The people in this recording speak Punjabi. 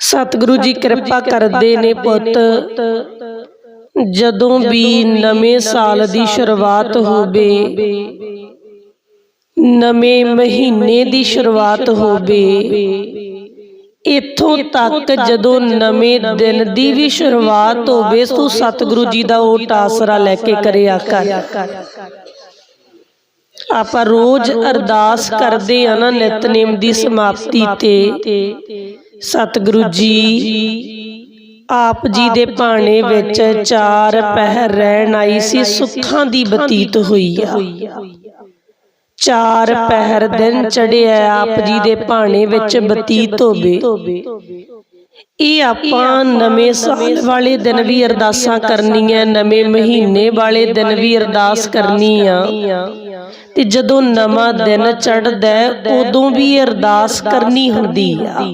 ਸਤਿਗੁਰੂ ਜੀ ਕਿਰਪਾ ਕਰਦੇ ਨੇ ਪੁੱਤ। ਜਦੋਂ ਵੀ ਨਵੇਂ ਸਾਲ ਦੀ ਸ਼ੁਰੂਆਤ ਹੋਵੇ ਨਵੇਂ ਮਹੀਨੇ ਦੀ ਸ਼ੁਰੂਆਤ ਹੋਵੇ ਇੱਥੋਂ ਤੱਕ ਜਦੋਂ ਨਵੇਂ ਦਿਨ ਦੀ ਵੀ ਸ਼ੁਰੂਆਤ ਹੋਵੇ ਤੂੰ ਸਤਿਗੁਰੂ ਜੀ ਦਾ ਉਹ ਆਸਰਾ ਲੈ ਕੇ ਕਰਿਆ ਕਰ। ਆਪਾਂ ਰੋਜ਼ ਅਰਦਾਸ ਕਰਦੇ ਆ ਨਾ ਨਿਤਨੇਮ ਦੀ ਸਮਾਪਤੀ ਤੇ। ਸਤਿਗੁਰੂ ਜੀ ਆਪ ਜੀ ਦੇ ਭਾਣੇ ਵਿੱਚ ਚਾਰ ਪਹਿਰ ਰਹਿਣ ਆਈ ਸੀ ਸੁੱਖਾਂ ਦੀ ਬਤੀਤ ਹੋਈ ਆ। ਚਾਰ ਪਹਿਰ ਦਿਨ ਚੜਿਆ ਆਪ ਜੀ ਦੇ ਭਾਣੇ ਵਿੱਚ ਬਤੀਤ ਹੋਵੇ। ਇਹ ਆਪਾਂ ਨਵੇਂ ਸਾਲ ਵਾਲੇ ਦਿਨ ਵੀ ਅਰਦਾਸਾਂ ਕਰਨੀਆਂ ਨਵੇਂ ਮਹੀਨੇ ਵਾਲੇ ਦਿਨ ਵੀ ਅਰਦਾਸ ਕਰਨੀ ਆ ਤੇ ਜਦੋਂ ਨਵਾਂ ਦਿਨ ਚੜਦਾ ਉਦੋਂ ਵੀ ਅਰਦਾਸ ਕਰਨੀ ਹੁੰਦੀ ਆ।